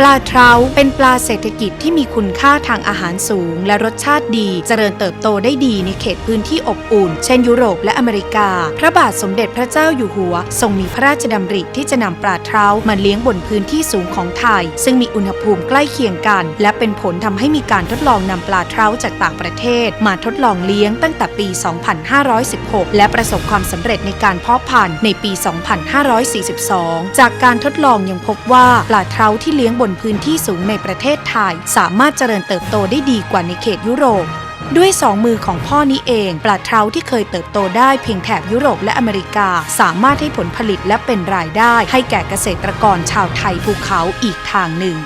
ปลาเทราเป็นปลาเศรษฐกิจที่มีคุณค่าทางอาหารสูง และรสชาติดี เจริญเติบโตได้ดีในเขตพื้นที่อบอุ่น เช่นยุโรปและอเมริกา พระบาทสมเด็จพระเจ้าอยู่หัว ทรงมีพระราชดำริที่จะนำปลาเทรามาเลี้ยงบนพื้นที่สูงของไทย ซึ่งมีอุณหภูมิใกล้เคียงกัน และเป็นผลทำให้มีการทดลองนำปลาเทราจากต่างประเทศ มาทดลองเลี้ยงตั้งแต่ปี 2516 และประสบความสำเร็จในการเพาะพันธุ์ในปี 2542 จากการทดลองยังพบว่าปลาเทราที่เลี้ยงบนนพื้นที่สูงในประเทศไทย สามารถเจริญเติบโตได้ดีกว่าในเขตยุโรป ด้วยสองมือของพ่อนี้เองปลาเทราที่เคยเติบโตได้เพียงแถบยุโรปและอเมริกา สามารถให้ผลผลิตและเป็นรายได้ ให้แก่เกษตรกรชาวไทยภูเขาอีกทางหนึ่ง